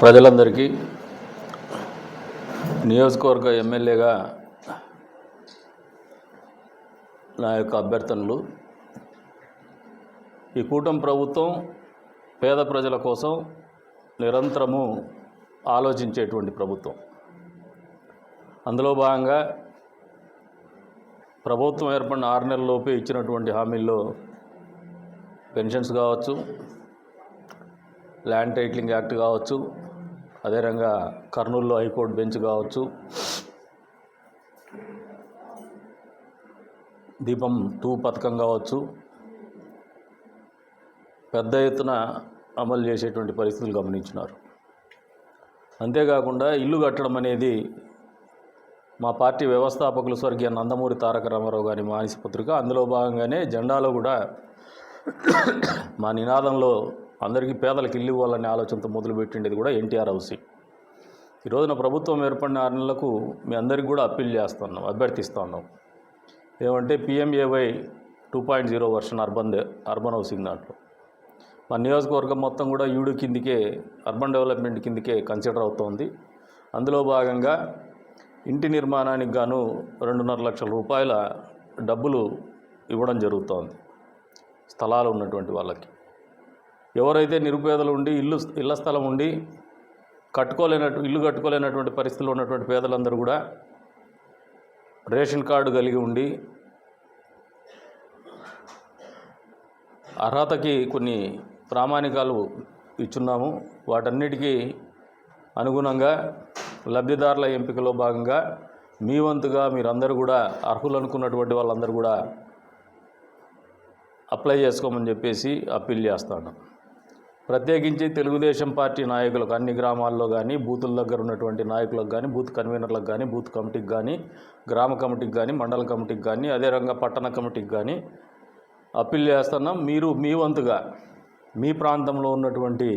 ప్రజలందరికీ నియోజకవర్గ ఎమ్మెల్యేగా నా యొక్క అభ్యర్థనలు. ఈ కూటమి ప్రభుత్వం పేద ప్రజల కోసం నిరంతరము ఆలోచించేటువంటి ప్రభుత్వం. అందులో భాగంగా ప్రభుత్వం ఏర్పడిన ఆరు నెలలలోపే ఇచ్చినటువంటి హామీల్లో పెన్షన్స్ కావచ్చు ల్యాండ్ టైటిలింగ్ యాక్ట్ కావచ్చు అదేవిధంగా కర్నూలులో హైకోర్టు బెంచ్ కావచ్చు. దీపం టూ పథకం కావచ్చు. పెద్ద ఎత్తున అమలు చేసేటువంటి పరిస్థితులు గమనించినారు. అంతేకాకుండా ఇల్లు కట్టడం అనేది మా పార్టీ వ్యవస్థాపకులు స్వర్గీయ నందమూరి తారక రామారావు గారి మానస పత్రిక. అందులో భాగంగానే జెండాలో కూడా మా నినాదంలో అందరికీ పేదలకు ఇల్లు ఇవ్వాలనే ఆలోచనతో మొదలుపెట్టిండేది కూడా ఎన్టీఆర్ హౌసింగ్ ఈ రోజున ప్రభుత్వం ఏర్పడిన ఆరు నెలలకు మీ అందరికీ కూడా అప్పీల్ చేస్తున్నాం అభ్యర్థిస్తున్నాం. ఏమంటే PMAY two point zero version urban they- urban housing దాంట్లో. మా నియోజకవర్గం మొత్తం కూడా యూడు కిందికే అర్బన్ డెవలప్మెంట్ కిందికే కన్సిడర్ అవుతోంది. అందులో భాగంగా ఇంటి నిర్మాణానికి గాను రెండున్నర లక్షల రూపాయల డబ్బులు ఇవ్వడం జరుగుతోంది. స్థలాలు ఉన్నటువంటి వాళ్ళకి. ఎవరైతే నిరుపేదలు ఉండి ఇల్లు ఇళ్ళ స్థలం ఉండి కట్టుకోలేనట్టు ఇల్లు కట్టుకోలేనటువంటి పరిస్థితులు ఉన్నటువంటి పేదలందరూ కూడా రేషన్ కార్డు కలిగి ఉండి అర్హతకి కొన్ని ప్రామాణికాలు ఇచ్చున్నాము. వాటన్నిటికీ అనుగుణంగా లబ్ధిదారుల ఎంపికలో భాగంగా మీ వంతుగా మీరందరూ కూడా అర్హులు అనుకున్నటువంటి వాళ్ళందరూ కూడా అప్లై చేసుకోమని చెప్పేసి అప్పీల్ చేస్తాను. ప్రత్యేకించి తెలుగుదేశం పార్టీ నాయకులకు అన్ని గ్రామాల్లో కానీ బూతుల దగ్గర ఉన్నటువంటి నాయకులకు కానీ బూత్ కన్వీనర్లకు కానీ బూత్ కమిటీకి కానీ గ్రామ కమిటీకి కానీ మండల కమిటీకి కానీ అదే రంగా పట్టణ కమిటీకి కానీ అప్పీల్ చేస్తున్నాం మీరు మీ వంతుగా మీ ప్రాంతంలో ఉన్నటువంటి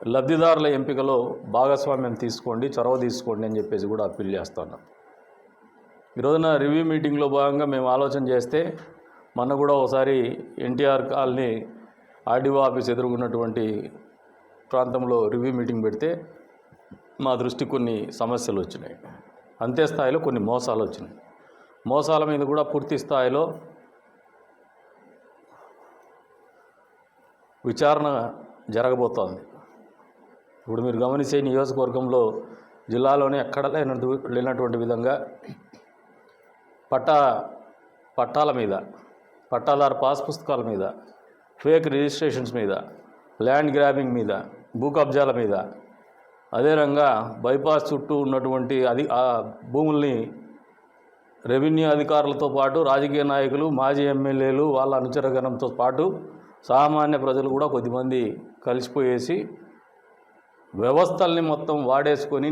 లబ్ధిదారుల ఎంపికలో భాగస్వామ్యం తీసుకోండి చొరవ తీసుకోండి అని చెప్పేసి కూడా అప్పీల్ చేస్తున్నాం. ఈ రోజున రివ్యూ మీటింగ్లో భాగంగా మేము ఆలోచన చేస్తే మొన్న కూడా ఒకసారి ఎన్టీఆర్ కాలనీ ఆర్డీఓ ఆఫీస్ ఎదుర్కొన్నటువంటి ప్రాంతంలో రివ్యూ మీటింగ్ పెడితే మా దృష్టి కొన్ని సమస్యలు వచ్చినాయి. అంతే స్థాయిలో కొన్ని మోసాలు వచ్చినాయి. మోసాల మీద కూడా పూర్తి స్థాయిలో విచారణ జరగబోతోంది. ఇప్పుడు మీరు గమనించే నియోజకవర్గంలో జిల్లాలోనే ఎక్కడ లేనట్టు లేనటువంటి విధంగా పట్టా పట్టాల మీద పట్టాదారు పాస్ పుస్తకాల మీద ఫేక్ రిజిస్ట్రేషన్స్ మీద ల్యాండ్ గ్రాబింగ్ మీద భూ కబ్జాల మీద. అదే బైపాస్ చుట్టూ ఉన్నటువంటి అది ఆ భూముల్ని రెవెన్యూ అధికారులతో పాటు రాజకీయ నాయకులు మాజీ ఎమ్మెల్యేలు వాళ్ళ అనుచరగణంతో పాటు సామాన్య ప్రజలు కూడా కొద్దిమంది కలిసిపోయేసి వ్యవస్థల్ని మొత్తం వాడేసుకొని